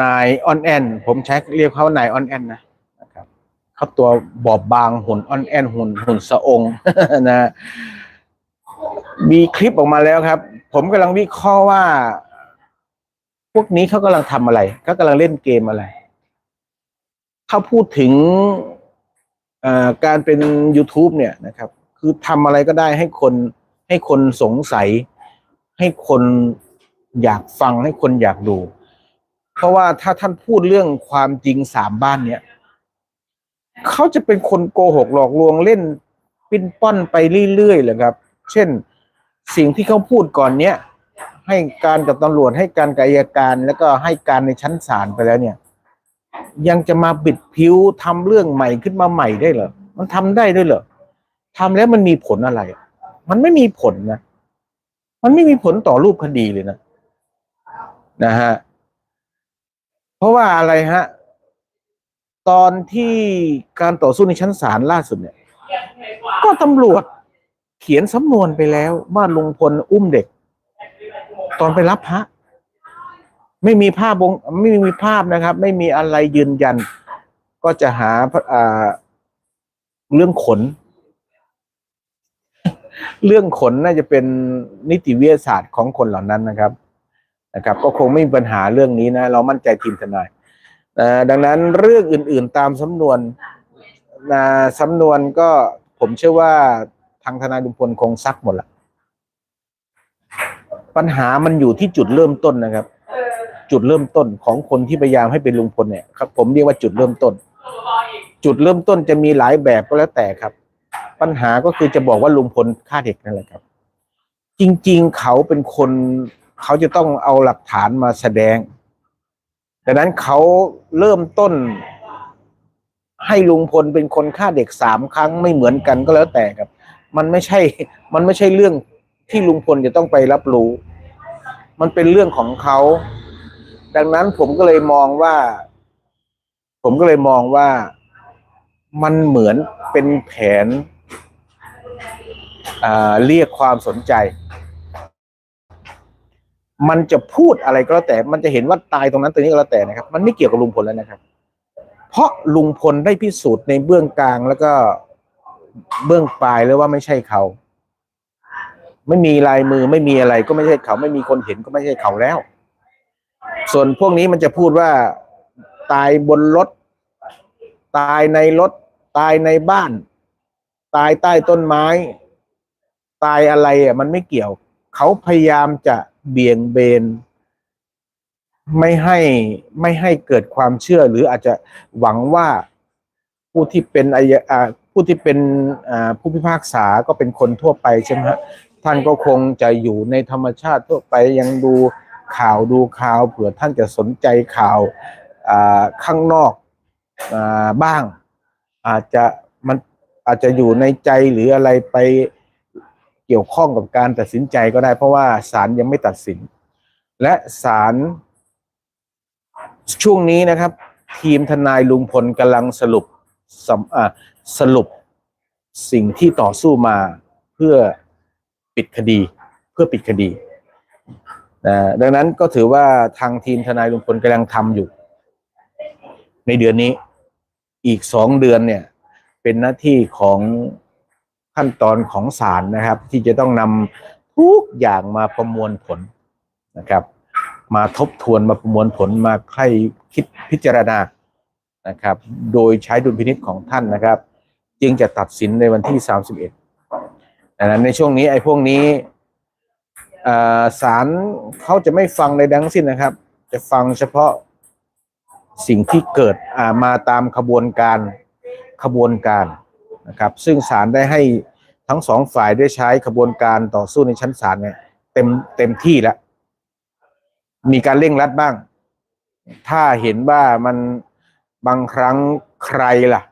นายออนแอนผมใช้เรียกเขาว่านายออนแอนนะนะครับเขาตัวบอบบางหุ่นออนแอนหุ่นหุ่นสะองนะมีคลิปออกมาแล้วครับ ผมกำลังวิเคราะห์ว่า พวกนี้เขากำลังทำอะไรเขากำลังเล่นเกมอะไรเขาพูดถึงการเป็น YouTube เนี่ยนะครับ คือทำอะไรก็ได้ให้คนให้คนสงสัย ให้คนอยากฟังให้คนอยากดู เพราะว่าถ้าท่านพูดเรื่องความจริงสามบ้านเนี่ยเขาจะเป็นคนโกหกหลอกลวงเล่น ปิ้นป้อนไปเรื่อยๆเลยครับ เช่นสิ่งที่เขาพูดก่อนเนี้ยให้การกับตำรวจให้การกับอัยการแล้วก็ให้การในชั้นศาลไปแล้วเนี่ย ยังจะมาบิดผิวทำเรื่องใหม่ขึ้นมาใหม่ได้เหรอมันทำได้ด้วยเหรอทำแล้วมันมีผลอะไร มันไม่มีผลนะ มันไม่มีผลต่อรูปคดีเลยนะ นะฮะ เพราะว่าอะไรฮะ ตอนที่การต่อสู้ในชั้นศาลล่าสุดเนี่ย ก็ตำรวจเขียนสำนวนไปแล้วว่าลุงพลอุ้มเด็ก ตอนไปรับพระไม่มีภาพวงไม่มีภาพนะครับ ไม่มีอะไรยืนยัน ก็จะหาอ่าเรื่องขน เรื่องขนน่าจะเป็นนิติวิทยาศาสตร์ของคนเหล่านั้นนะครับ นะครับ ก็คงไม่มีปัญหาเรื่องนี้นะ เรามั่นใจทีมทนายดังนั้นเรื่องอื่น ๆ ตามสำนวนนะสำนวนก็ผมเชื่อว่าทางทนายลุงพลคงซักหมดละปัญหามันอยู่ที่จุดเริ่มต้นนะครับ จุดเริ่มต้นของคนที่พยายามให้เป็นลุงพลเนี่ยครับ ผมเรียกว่าจุดเริ่มต้น จุดเริ่มต้นจะมีหลายแบบก็แล้วแต่ครับ ปัญหาก็คือจะบอกว่าลุงพลฆ่าเด็กนั่นแหละครับ จริง ๆ เขาเป็นคน เขาจะต้องเอาหลักฐานมาแสดงดังนั้นเขาเริ่มต้นให้ลุงพลเป็นคนฆ่าเด็กสามครั้งไม่เหมือนกันก็แล้วแต่ครับ มันไม่ใช่ มันไม่ใช่เรื่องที่ลุงพลจะต้องไปรับรู้ มันเป็นเรื่องของเขา ดังนั้นผมก็เลยมองว่า ผมก็เลยมองว่ามันเหมือนเป็นแผนเรียกความสนใจ มันจะพูดอะไรก็แล้วแต่ มันจะเห็นว่าตายตรงนั้นตรงนี้ก็แล้วแต่นะครับ มันไม่เกี่ยวกับลุงพลแล้วนะครับ เพราะลุงพลได้พิสูจน์ในเบื้องกลางแล้วก็เบื้องปลายแล้วว่าไม่ใช่เขา ไม่มีลายมือไม่มีอะไรก็ไม่ใช่เขา ไม่มีคนเห็นก็ไม่ใช่เขาแล้ว ส่วนพวกนี้มันจะพูดว่าตายบนรถ ตายในรถ ตายในบ้าน ตายใต้ต้นไม้ ตายอะไรอะ มันไม่เกี่ยว เขาพยายามจะเบี่ยงเบน ไม่ให้ไม่ให้เกิดความเชื่อหรืออาจจะหวังว่าผู้ที่เป็นอายผู้ที่เป็นผู้พิพากษาก็เป็นคนทั่วไปใช่ไหมฮะท่านก็คงจะอยู่ในธรรมชาติทั่วไปยังดูข่าวดูข่าวเผื่อท่านจะสนใจข่าวข้างนอกอบ้าง อาจจะมันอาจจะอยู่ในใจหรืออะไรไป เกี่ยวข้องกับการตัดสินใจก็ได้ เพราะว่าศาลยังไม่ตัดสิน และศาลช่วงนี้นะครับ ทีมทนายลุงพลกำลังสรุปสสรุปสิ่งที่ต่อสู้มาเพื่อปิดคดี เพื่อปิดคดีนะดังนั้นก็ถือว่าทางทีมทนายลุงพลกำลังทำอยู่ ในเดือนนี้อีกสองเดือนเนี่ย เป็นหน้าที่ของ ขั้นตอนของศาลนะครับ ที่จะต้องนำทุกอย่างมาประมวลผลนะครับ มาทบทวนมาประมวลผลมาใครคิดพิจารณานะครับ โดยใช้ดุลพินิจของท่านนะครับ จึงจะตัดสินในวันที่ 31ดังนั้นในช่วงนี้ไอ้พวกนี้ศาลเขาจะไม่ฟังในดังสิ้นนะครับ จะฟังเฉพาะสิ่งที่เกิดมาตามขบวนการขบวนการ นะครับซึ่งศาลได้ให้ทั้งสองฝ่ายได้ใช้ขบวนการต่อสู้ในชั้นศาลเนี่ยเต็มเต็มที่แล้ว มีการเร่งรัดบ้าง ถ้าเห็นว่ามันบางครั้งใครล่ะ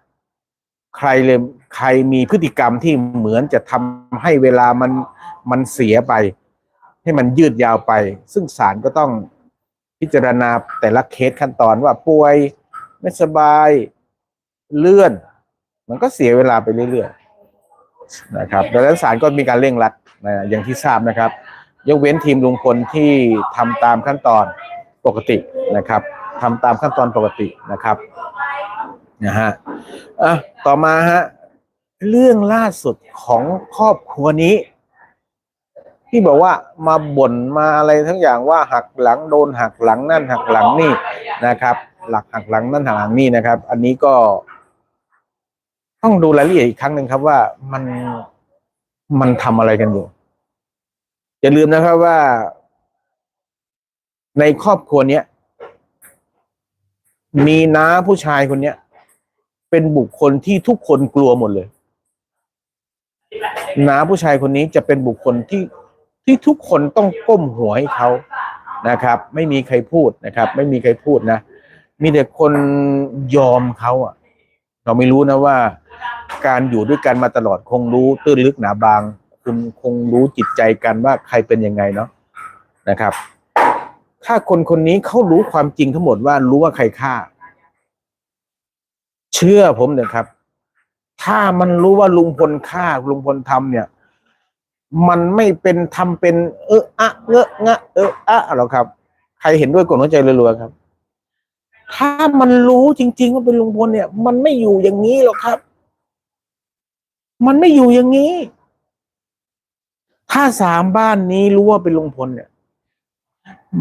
ใครเลยใครมีพฤติกรรมที่เหมือนจะทำให้เวลามันมันเสียไป ให้มันยืดยาวไป ซึ่งศาลก็ต้องพิจารณาแต่ละเคสขั้นตอนว่าป่วยไม่สบายเลื่อน มันก็เสียเวลาไปเรื่อยๆนะครับดังนั้นศาลก็มีการเร่งรัดนะอย่างที่ทราบนะครับ ยกเว้นทีมลุงพลที่ทำตามขั้นตอนปกตินะครับทำตามขั้นตอนปกตินะครับนะฮะอะต่อมาฮะเรื่องล่าสุดของครอบครัวนี้ ที่บอกว่ามาบ่นมาอะไรทั้งอย่างว่าหักหลังโดนหักหลังนั่นหักหลังนี่นะครับ หลักหักหลังนั่นหักหลังนี่นะครับ อันนี้ก็ ต้องดูรายละเอียดอีกครั้งหนึ่งครับว่ามันมันทำอะไรกันอยู่ อย่าลืมนะครับว่า ในครอบครัวเนี้ยมีน้าผู้ชายคนเนี้ย เป็นบุคคลที่ทุกคนกลัวหมดเลยน้าผู้ชายคนนี้จะเป็นบุคคลที่ที่ทุกคนต้องก้มหัวให้เขานะครับ ไม่มีใครพูดนะครับ ไม่มีใครพูดนะ มีแต่คนยอมเขาอะ เราไม่รู้นะว่า การอยู่ด้วยกันมาตลอดคงรู้ตื้นลึกหนาบาง คุณคงรู้จิตใจกันว่าใครเป็นยังไงเนาะนะครับ ถ้าคนคนนี้เขารู้ความจริงทั้งหมดว่ารู้ว่าใครฆ่า เชื่อผมเนี่ยครับ ถ้ามันรู้ว่าลุงพลฆ่าลุงพลทำเนี่ย มันไม่เป็นทำเป็น เอออะเงอะงะเอออะหรอกครับ ใครเห็นด้วยกดหัวใจรัวๆครับ ถ้ามันรู้จริง ๆ ว่าเป็นลุงพลเนี่ย มันไม่อยู่อย่างนี้หรอกครับ มันไม่อยู่อย่างนี้ ถ้าสามบ้านนี้รู้ว่าเป็นลุงพลเนี่ย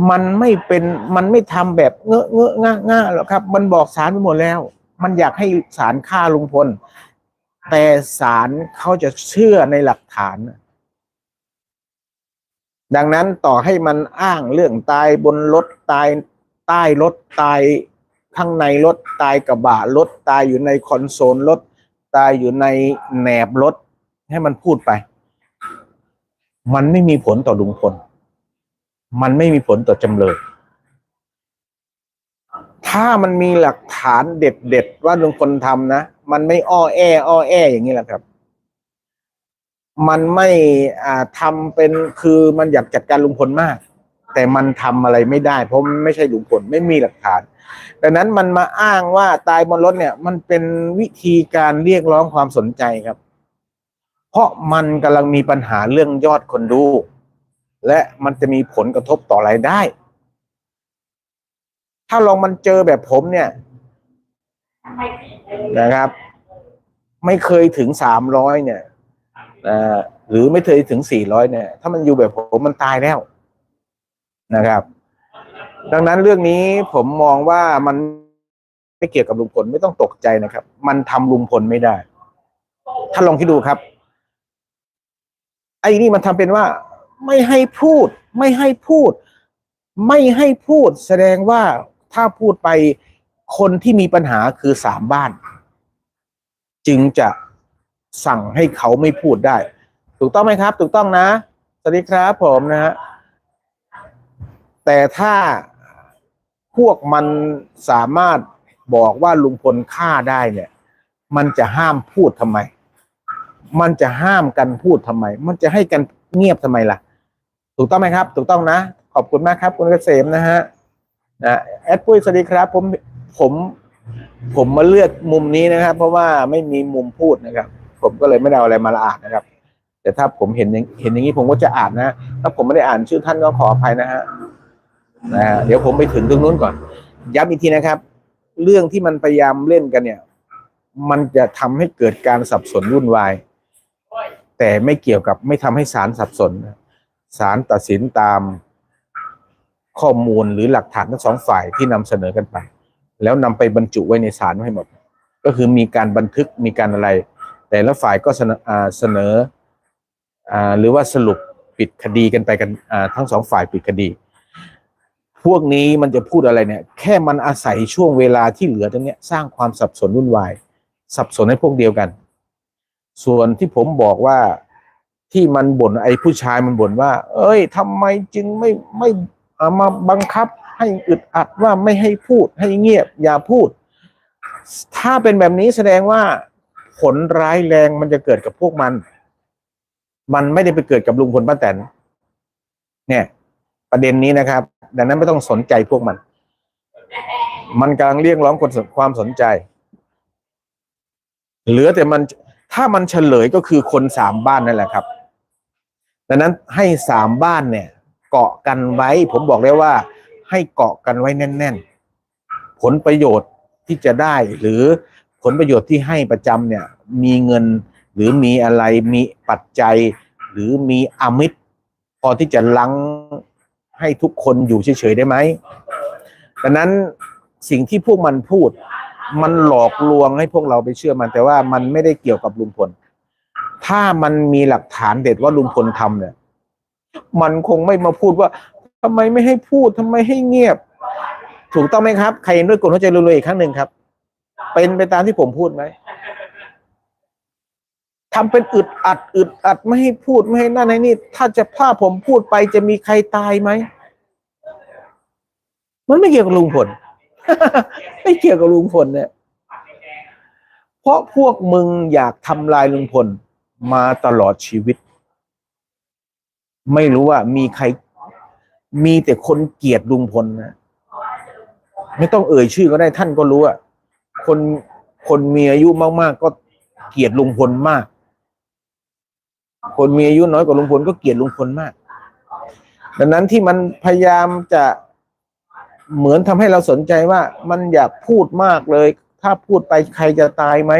มันไม่เป็นมันไม่ทำแบบเงอะเงอะงะงะหรอกครับ มันบอกสารไปหมดแล้ว มันอยากให้สารฆ่าลุงพล แต่สารเขาจะเชื่อในหลักฐานดังนั้นต่อให้มันอ้างเรื่องตายบนรถตายใต้รถตาย ข้งในรถตายกระบะรถตายอยู่ในคอนโซลรถตายอยู่ในแหนบรถให้มันพูดไป มันไม่มีผลต่อลุงพลมันไม่มีผลต่อจำเลย ถ้ามันมีหลักฐานเด็ดๆว่าลุงพลทำนะ มันไม่อ้อแออ้อแออย่างนี้แหละครับ มันไม่อ่าทำเป็นคือมันอยากจัดการลุงพลมาก แต่มันทำอะไรไม่ได้ เพราะมันไม่ใช่ลุงพลไม่มีหลักฐานดังนั้นมันมาอ้างว่าตายบนรถเนี่ย มันเป็นวิธีการเรียกร้องความสนใจครับ เพราะมันกำลังมีปัญหาเรื่องยอดคนดู และมันจะมีผลกระทบต่อรายได้ ถ้าลองมันเจอแบบผมเนี่ยนะครับ ไม่เคยถึงสามร้อยเนี่ยหรือไม่เคยถึงสี่ร้อยเนี่ย ถ้ามันอยู่แบบผมมันตายแล้ว นะครับ ดังนั้นเรื่องนี้ผมมองว่ามันไม่เกี่ยวกับลุงพลไม่ต้องตกใจนะครับ มันทำลุงพลไม่ได้ถ้าลองคิดดูครับ ไอ้นี่มันทำเป็นว่า ไม่ให้พูด ไม่ให้พูด ไม่ให้พูด แสดงว่าถ้าพูดไปคนที่มีปัญหาคือสามบ้าน จึงจะสั่งให้เขาไม่พูดได้ ถูกต้องไหมครับ ถูกต้องนะ สวัสดีครับผมนะฮะ แต่ถ้าพวกมันสามารถบอกว่าลุงพลฆ่าได้เนี่ย มันจะห้ามพูดทำไม มันจะห้ามกันพูดทำไม มันจะให้กันเงียบทำไมล่ะ ถูกต้องไหมครับ ถูกต้องนะ ขอบคุณมากครับ คุณเกษมนะฮะนะแอดปุ้ยสวัสดีครับ ผมผมผมมาเลือกมุมนี้นะครับ เพราะว่าไม่มีมุมพูดนะครับ ผมก็เลยไม่ได้เอาอะไรมาละอ่านนะครับ แต่ถ้าผมเห็นอย่างเห็นอย่างนี้ผมก็จะอ่านนะถ้าผมไม่ได้อ่านชื่อท่านก็ขออภัยนะฮะ นะฮะเดี๋ยวผมไปถึงตรงนู้นก่อน ย้ำอีกทีนะครับ เรื่องที่มันพยายามเล่นกันเนี่ย มันจะทำให้เกิดการสับสนวุ่นวาย แต่ไม่เกี่ยวกับไม่ทำให้ศาลสับสนศาลตัดสินตามข้อมูลหรือหลักฐานทั้งสองฝ่ายที่นำเสนอกันไป แล้วนำไปบรรจุไว้ในศาลให้หมด ก็คือมีการบันทึกมีการอะไร แต่ละฝ่ายก็เสนออ่าเสนออหรือว่าสรุปปิดคดีกันไปกันทั้งสองฝ่ายปิดคดี พวกนี้มันจะพูดอะไรเนี่ย แค่มันอาศัยช่วงเวลาที่เหลือตรงนี้สร้างความสับสนวุ่นวาย สับสนให้พวกเดียวกัน ส่วนที่ผมบอกว่าที่มันบ่นไอ้ผู้ชายมันบ่นว่า เอ้ยทำไมจึงไม่ไม่เอามาบังคับให้อึดอัดว่าไม่ให้พูดให้เงียบ อย่าพูด ถ้าเป็นแบบนี้แสดงว่าผลร้ายแรงมันจะเกิดกับพวกมัน มันไม่ได้ไปเกิดกับลุงพลป้าแตนเนี่ย ประเด็นนี้นะครับ ดังนั้นไม่ต้องสนใจพวกมัน มันกำลังเรียกร้องคนความสนใจ เหลือแต่มันถ้ามันเฉลยก็คือคนสามบ้านนั่นแหละครับ ดังนั้นให้สามบ้านเนี่ย เกาะกันไว้ ผมบอกแล้วว่า ให้เกาะกันไว้แน่น ๆ ผลประโยชน์ที่จะได้ หรือผลประโยชน์ที่ให้ประจำเนี่ย มีเงินหรือมีอะไรมีปัจจัย หรือมีอามิตรพอที่จะลัง ให้ทุกคนอยู่เฉยๆได้ไหมดังนั้นสิ่งที่พวกมันพูด มันหลอกลวงให้พวกเราไปเชื่อมัน แต่ว่ามันไม่ได้เกี่ยวกับลุงพล ถ้ามันมีหลักฐานเด็ดว่าลุงพลทำเนี่ย มันคงไม่มาพูดว่าทำไมไม่ให้พูดทำไมให้เงียบ ถูกต้องไหมครับ ใครเห็นด้วยกดหัวใจรวยๆอีกครั้งหนึ่งครับ เป็นไปตามที่ผมพูดไหม ทำเป็นอึดอัดอึดอัดไม่ให้พูดไม่ให้นั่นให้นี่ ถ้าจะถ้าผมพูดไปจะมีใครตายไหมมันไม่เกี่ยวกับลุงพลไม่เกี่ยวกับลุงพลเนี่ย เพราะพวกมึงอยากทำลายลุงพลมาตลอดชีวิต ไม่รู้ว่ามีใคร มีแต่คนเกลียดลุงพลนะไม่ต้องเอ่ยชื่อก็ได้ท่านก็รู้อะคนคนมีอายุมาก ๆ ก็เกลียดลุงพลมาก คนมีอายุน้อยกว่าลุงพลก็เกลียดลุงพลมาก ดังนั้นที่มันพยายามจะเหมือนทำให้เราสนใจว่ามันอยากพูดมากเลย ถ้าพูดไปใครจะตายไหม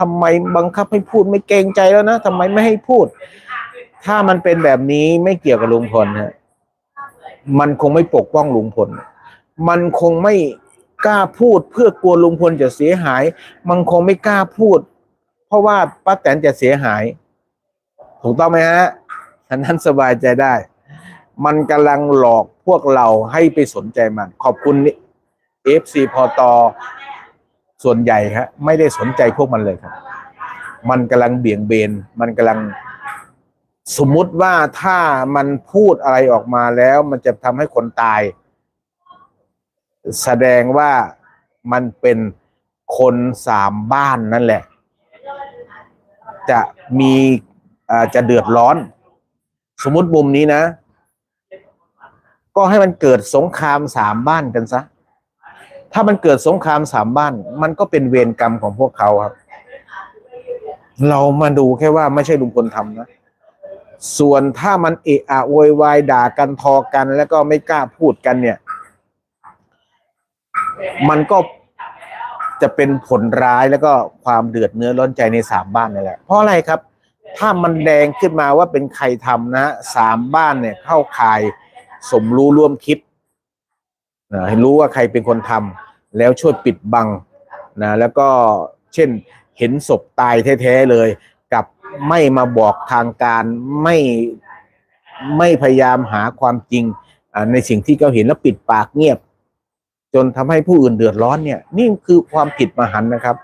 ทำไมบังคับให้พูดไม่เกรงใจแล้วนะทำไมไม่ให้พูด ถ้ามันเป็นแบบนี้ไม่เกี่ยวกับลุงพลฮะมันคงไม่ปกป้องลุงพล มันคงไม่กล้าพูดเพื่อกลัวลุงพลจะเสียหาย มันคงไม่กล้าพูด เพราะว่าป้าแตนจะเสียหาย ถูกต้องไหมฮะท่านนั้นสบายใจได้ มันกำลังหลอกพวกเราให้ไปสนใจมัน ขอบคุณเอฟซีพอตอส่วนใหญ่ครับไม่ได้สนใจพวกมันเลยครับ มันกำลังเบี่ยงเบน มันกำลังสมมุติว่าถ้ามันพูดอะไรออกมาแล้วมันจะทำให้คนตาย แสดงว่ามันเป็นคนสามบ้านนั่นแหละ จะมีอ่า จะเดือดร้อน สมมติมุมนี้นะ ก็ให้มันเกิดสงครามสามบ้านกันซะถ้ามันเกิดสงครามสามบ้าน มันก็เป็นเวรกรรมของพวกเขาครับ เรามาดูแค่ว่าไม่ใช่ลุงพลทำนะ ส่วนถ้ามันเอะอะโวยวายด่ากันทอกัน แล้วก็ไม่กล้าพูดกันเนี่ย มันก็จะเป็นผลร้ายแล้วก็ความเดือดเนื้อร้อนใจในสามบ้านนี่แหละเพราะอะไรครับ ถ้ามันแดงขึ้นมาว่าเป็นใครทำนะสามบ้านเนี่ยเข้าข่ายสมรู้ร่วมคิดนะให้รู้ว่าใครเป็นคนทำแล้วช่วยปิดบังนะแล้วก็เช่นเห็นศพตายแท้ๆเลย กับไม่มาบอกทางการไม่ไม่พยายามหาความจริงในสิ่งที่เขาเห็นแล้วปิดปากเงียบ จนทำให้ผู้อื่นเดือดร้อนเนี่ย นี่คือความผิดมหันนะครับ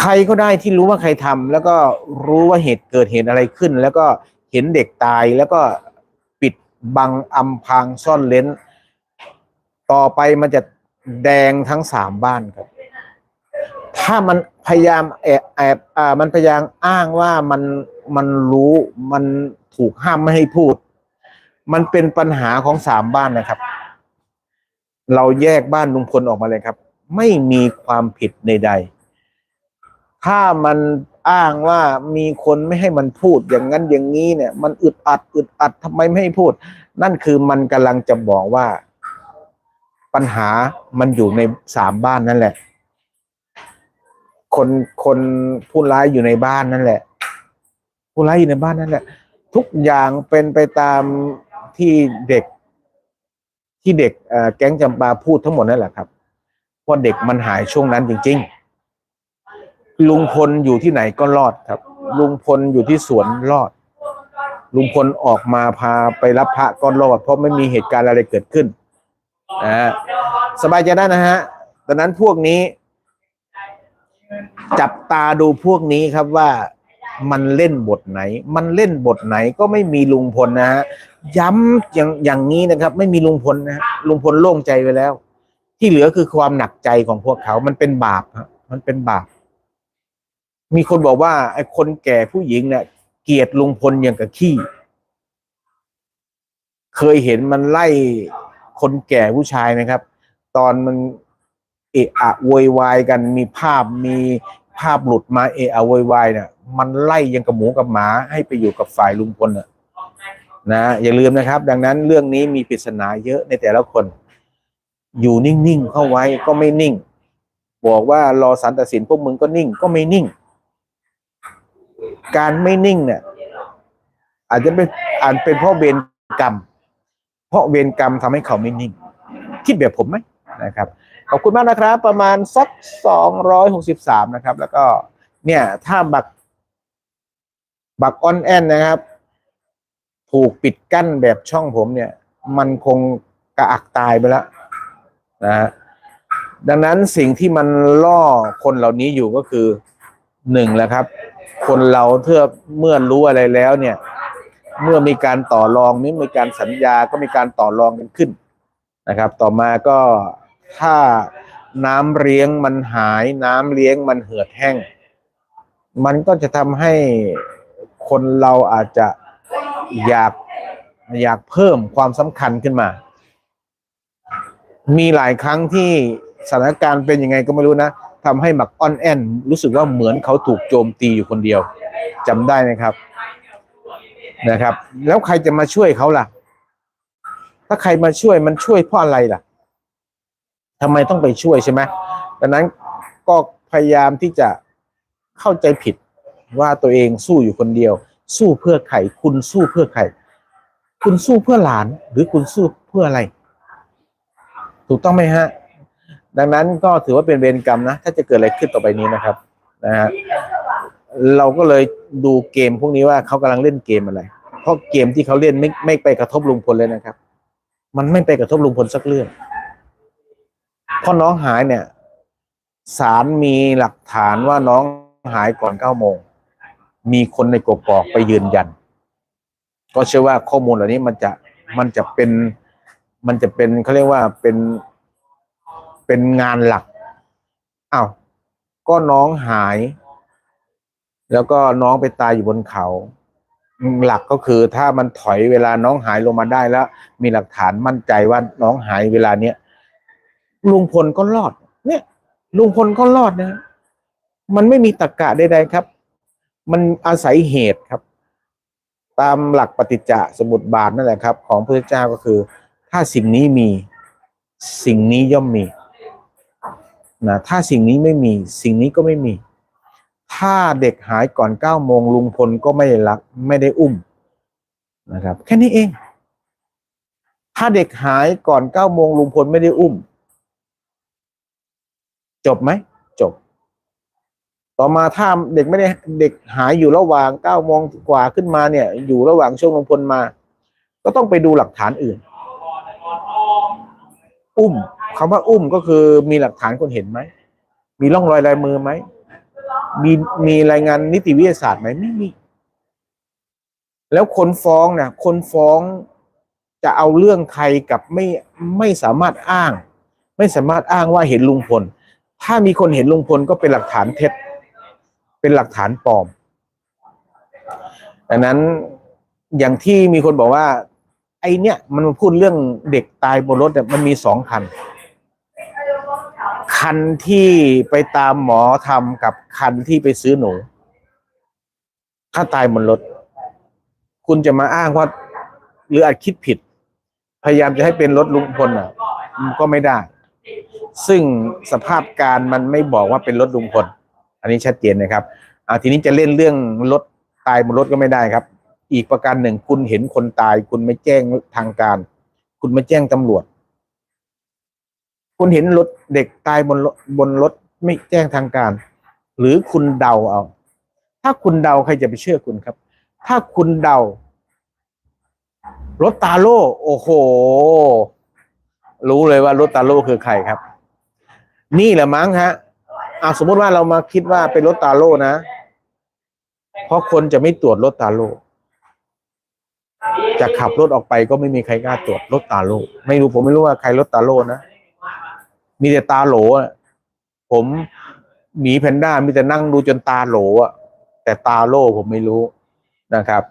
ใครก็ได้ที่รู้ว่าใครทำแล้วก็รู้ว่าเหตุเกิดเหตุอะไรขึ้น แล้วก็เห็นเด็กตายแล้วก็ปิดบังอำพางซ่อนเลนต่อไปมันจะแดงทั้งสามบ้านครับ ถ้ามันพยายามแอบแอบอ่ามันพยายามอ้างว่ามันมันรู้มันถูกห้ามไม่ให้พูด มันเป็นปัญหาของสามบ้านนะครับ เราแยกบ้านลุงพลออกมาเลยครับ ไม่มีความผิดใดๆ ถ้ามันอ้างว่ามีคนไม่ให้มันพูดอย่างนั้นอย่างนี้เนี่ย มันอึดอัดอึดอัดทำไมไม่ให้พูด นั่นคือมันกำลังจะบอกว่า ปัญหามันอยู่ในสามบ้านนั่นแหละ คนคนผู้ร้ายอยู่ในบ้านนั่นแหละ ผู้ร้ายอยู่ในบ้านนั่นแหละ ทุกอย่างเป็นไปตามที่เด็ก ที่เด็กแก๊งจำปาพูดทั้งหมดนั่นแหละครับว่าะเด็กมันหายช่วงนั้นจริง ๆ ลุงพลอยู่ที่ไหนก็รอดครับ ลุงพลอยู่ที่สวนรอด ลุงพลออกมาพาไปรับพระก็รอดเพราะไม่มีเหตุการณ์อะไรเกิดขึ้นนะสบายใจได้นะฮะดังนั้นพวกนี้ จับตาดูพวกนี้ครับว่ามันเล่นบทไหน มันเล่นบทไหนก็ไม่มีลุงพลนะฮะย้ำอย่างอย่างนี้นะครับ ไม่มีลุงพลนะฮะลุงพลโล่งใจไปแล้ว ที่เหลือคือความหนักใจของพวกเขา มันเป็นบาปฮะมันเป็นบาป มีคนบอกว่าไอ้คนแก่ผู้หญิงเนี่ยเกลียดลุงพลอย่างกับขี้ เคยเห็นมันไล่คนแก่ผู้ชายนะครับ ตอนมันเอะอะโวยวายกันมีภาพมีภาพหลุดมาเอะอะโวยวายเนี่ยมันไล่ยังกับหมูกับหมาให้ไปอยู่กับฝ่ายลุงพลน่ะนะอย่าลืมนะครับ ดังนั้นเรื่องนี้มีปริศนาเยอะในแต่ละคน อยู่นิ่งๆเข้าไว้ก็ไม่นิ่ง บอกว่ารอสารตัดสินพวกมึงก็นิ่งก็ไม่นิ่ง การไม่นิ่งเนี่ยอาจจะเป็นอาจเป็นเพราะเวรกรรม เพราะเวรกรรมทำให้เขาไม่นิ่ง คิดแบบผมไหมนะครับ ขอบคุณมากนะครับ ประมาณสักสองร้อยหกสิบสามนะครับ แล้วก็เนี่ยถ้าบัก บักออนแอนนะครับ ถูกปิดกั้นแบบช่องผมเนี่ย มันคงกระอักตายไปแล้วนะฮะดังนั้นสิ่งที่มันล่อคนเหล่านี้อยู่ก็คือหนึ่งแหละครับ คนเราเมื่อเมื่อรู้อะไรแล้วเนี่ย เมื่อมีการต่อรองนี้มีการสัญญาก็มีการต่อรองกันขึ้นนะครับ ต่อมาก็ถ้าน้ำเลี้ยงมันหาย น้ำเลี้ยงมันเหือดแห้ง มันก็จะทำให้คนเราอาจจะอยากอยากเพิ่มความสำคัญขึ้นมา มีหลายครั้งที่สถานการณ์เป็นยังไงก็ไม่รู้นะ ทำให้หมักอ้อนแอนรู้สึกว่าเหมือนเขาถูกโจมตีอยู่คนเดียวจำได้ไหมครับนะครับ แล้วใครจะมาช่วยเขาล่ะ ถ้าใครมาช่วยมันช่วยเพราะอะไรล่ะทำไมต้องไปช่วยใช่ไหมดังนั้นก็พยายามที่จะเข้าใจผิดว่าตัวเองสู้อยู่คนเดียว สู้เพื่อใครคุณสู้เพื่อใครคุณสู้เพื่อหลาน หรือคุณสู้เพื่ออะไร ถูกต้องไหมฮะ ดังนั้นก็ถือว่าเป็นเวรกรรมนะ ถ้าจะเกิดอะไรขึ้นต่อไปนี้นะครับนะฮะเราก็เลยดูเกมพวกนี้ว่าเขากำลังเล่นเกมอะไร เพราะเกมที่เขาเล่นไม่ไม่ไปกระทบลุงพลเลยนะครับ มันไม่ไปกระทบลุงพลสักเรื่องเพราะน้องหายเนี่ยศาลมีหลักฐานว่าน้องหายก่อนเก้าโมง มีคนในกกอกไปยืนยัน ก็เชื่อว่าข้อมูลเหล่านี้มันจะมันจะเป็นมันจะเป็นเขาเรียกว่าเป็น เป็นงานหลักอ้าวก็น้องหาย แล้วก็น้องไปตายอยู่บนเขา หลักก็คือถ้ามันถอยเวลาน้องหายลงมาได้แล้ว มีหลักฐานมั่นใจว่าน้องหายเวลาเนี้ยลุงพลก็รอด เนี่ยลุงพลก็รอดนะ มันไม่มีตรรกะใดๆครับ มันอาศัยเหตุครับ ตามหลักปฏิจจสมุติบาทนั่นแหละครับ ของพระเจ้าก็คือ ถ้าสิ่งนี้มี สิ่งนี้ย่อมมี นะถ้าสิ่งนี้ไม่มีสิ่งนี้ก็ไม่มี ถ้าเด็กหายก่อนเก้าโมงลุงพลก็ไม่ได้รักไม่ได้อุ้มนะครับ แค่นี้เอง ถ้าเด็กหายก่อนเก้าโมงลุงพลไม่ได้อุ้ม จบไหมจบ ต่อมาถ้าเด็กไม่ได้เด็กหายอยู่ระหว่างเก้าโมงกว่าขึ้นมาเนี่ย อยู่ระหว่างช่วงลุงพลมา ก็ต้องไปดูหลักฐานอื่น อุ้ม คำว่าอุ้มก็คือมีหลักฐานคนเห็นไหม มีร่องรอยลายมือไหม มีมีรายงานนิติวิทยาศาสตร์ไหมไม่มี แล้วคนฟ้องนะคนฟ้องจะเอาเรื่องใครกับไม่ไม่สามารถอ้าง ไม่สามารถอ้างว่าเห็นลุงพล ถ้ามีคนเห็นลุงพลก็เป็นหลักฐานเท็จ เป็นหลักฐานปลอมดังนั้นอย่างที่มีคนบอกว่า ไอเนี้ยมันพูดเรื่องเด็กตายบนรถเนี่ยมันมีสองคัน คันที่ไปตามหมอทำกับคันที่ไปซื้อหนู ถ้าตายบนรถ คุณจะมาอ้างว่า หรืออาจคิดผิด พยายามจะให้เป็นรถลุงพลอะมันก็ไม่ได้ ซึ่งสภาพการมันไม่บอกว่าเป็นรถลุงพล อันนี้ชัดเจนนะครับอ่าทีนี้จะเล่นเรื่องรถตายบนรถก็ไม่ได้ครับ อีกประการหนึ่งคุณเห็นคนตาย คุณไม่แจ้งทางการ คุณไม่แจ้งตำรวจ คุณเห็นรถเด็กตายบนรถบนรถไม่แจ้งทางการ หรือคุณเดาเอา ถ้าคุณเดาใครจะไปเชื่อคุณครับ ถ้าคุณเดารถตาโล่โอ้โห รู้เลยว่ารถตาโล่คือใครครับ นี่แหละมั้งฮะเอาสมมติว่าเรามาคิดว่าเป็นรถตาโล่นะ เพราะคนจะไม่ตรวจรถตาโล่จะขับรถออกไปก็ไม่มีใครกล้าตรวจรถตาโล่ไม่รู้ผมไม่รู้ว่าใครรถตาโล่นะ มีแต่ตาโหลอผมหมีแพนด้ามีแต่นั่งดูจนตาโหลอะแต่ตาโล่ผมไม่รู้นะครับ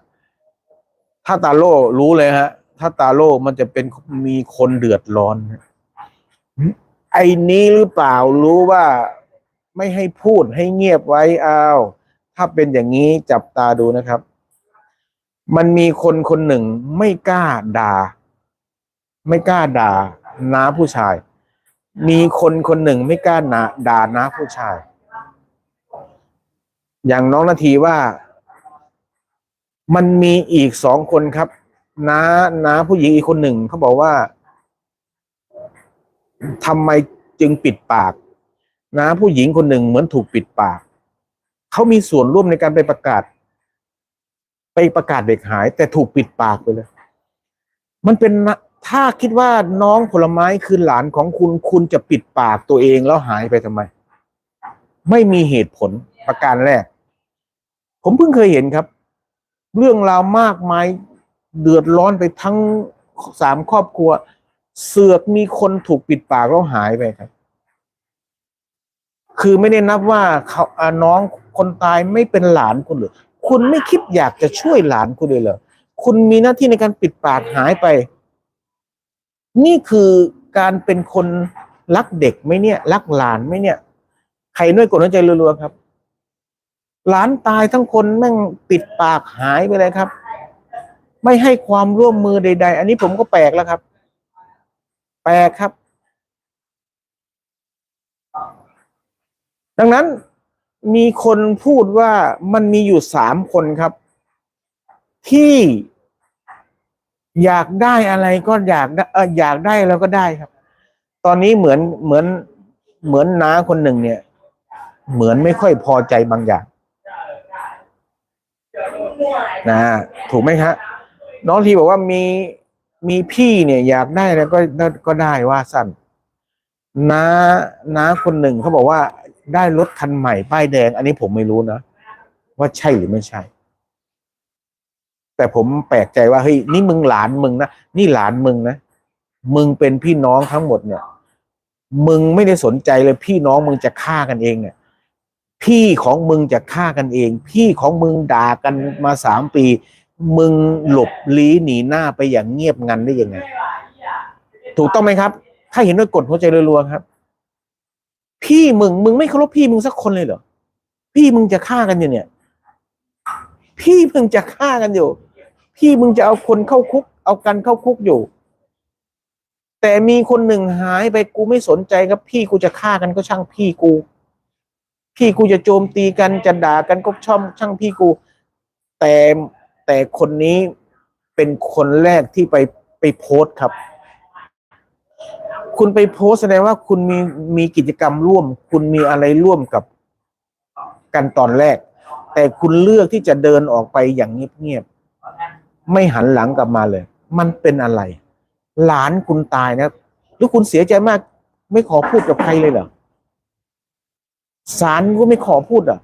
ถ้าตาโล่รู้เลยฮะ ถ้าตาโล่มันจะเป็นมีคนเดือดร้อน ไอ้นี้หรือเปล่ารู้ว่าไม่ให้พูดให้เงียบไว้อ้าวถ้าเป็นอย่างนี้จับตาดูนะครับ มันมีคนคนหนึ่งไม่กล้าด่า ไม่กล้าด่าน้าผู้ชาย มีคนคนหนึ่งไม่กล้านาด่าน้าผู้ชาย อย่างน้องนาทีว่า มันมีอีกสองคนครับน้าน้าผู้หญิงอีกคนหนึ่งเขาบอกว่าทำไมจึงปิดปากน้าผู้หญิงคนหนึ่งเหมือนถูกปิดปาก เขามีส่วนร่วมในการไปประกาศ ไปประกาศเด็กหาย แต่ถูกปิดปากไปเลย มันเป็น ถ้าคิดว่าน้องผลไม้คือหลานของคุณคุณจะปิดปากตัวเองแล้วหายไปทำไม ไม่มีเหตุผลประการแรก ผมเพิ่งเคยเห็นครับ เรื่องราวมากมายเดือดร้อนไปทั้งสามครอบครัว เสือกมีคนถูกปิดปากแล้วหายไปครับ คือไม่ได้นับว่าเขาอ่าน้องคนตายไม่เป็นหลานคุณหรือคุณไม่คิดอยากจะช่วยหลานคุณเลยเหรอคุณมีหน้าที่ในการปิดปากหายไป นี่คือการเป็นคนรักเด็กไหมเนี่ย รักหลานไหมเนี่ย ใครน้วยกดหัวใจรัวๆครับ หลานตายทั้งคนแม่งปิดปากหายไปเลยครับ ไม่ให้ความร่วมมือใด ๆ อันนี้ผมก็แปลกแล้วครับ แปลกครับ ดังนั้นมีคนพูดว่ามันมีอยู่สามคนครับ ที่ อยากได้อะไรก็อยากได้เอออยากได้แล้วก็ได้ครับ ตอนนี้เหมือนเหมือนเหมือนน้าคนหนึ่งเนี่ย เหมือนไม่ค่อยพอใจบางอย่างนะถูกไหมครับน้องทีบอกว่ามีมีพี่เนี่ยอยากได้แล้วก็ก็ได้ว่าสั้นน้าน้าคนหนึ่งเขาบอกว่าได้รถคันใหม่ป้ายแดง อันนี้ผมไม่รู้นะ ว่าใช่หรือไม่ใช่ แต่ผมแปลกใจว่าเฮ้ยนี่มึงหลานมึงนะนี่หลานมึงนะมึงเป็นพี่น้องทั้งหมดเนี่ย มึงไม่ได้สนใจเลยพี่น้องมึงจะฆ่ากันเองเนี่ย พี่ของมึงจะฆ่ากันเอง พี่ของมึงด่ากันมาสามปี มึงหลบลี้หนีหน้าไปอย่างเงียบงันได้ยังไง ถูกต้องไหมครับ ถ้าเห็นด้วยกดหัวใจรัวๆครับ พี่มึงมึงไม่เคารพพี่มึงสักคนเลยเหรอพี่มึงจะฆ่ากันอยู่เนี่ย พี่มึงจะฆ่ากันอยู่ พี่มึงจะเอาคนเข้าคุก เอากันเข้าคุกอยู่ แต่มีคนหนึ่งหายไปกูไม่สนใจครับพี่กูจะฆ่ากันก็ช่างพี่กู พี่กูจะโจมตีกันจะด่ากันก็ช่องช่างพี่กู แต่แต่คนนี้เป็นคนแรกที่ไปไปโพสต์ครับ คุณไปโพสแสดงว่าคุณมีมีกิจกรรมร่วม คุณมีอะไรร่วมกับกันตอนแรก แต่คุณเลือกที่จะเดินออกไปอย่างเงียบๆ ไม่หันหลังกลับมาเลย มันเป็นอะไร หลานคุณตายนะหรือคุณเสียใจมาก ไม่ขอพูดกับใครเลยเหรอศาลก็ไม่ขอพูดอะ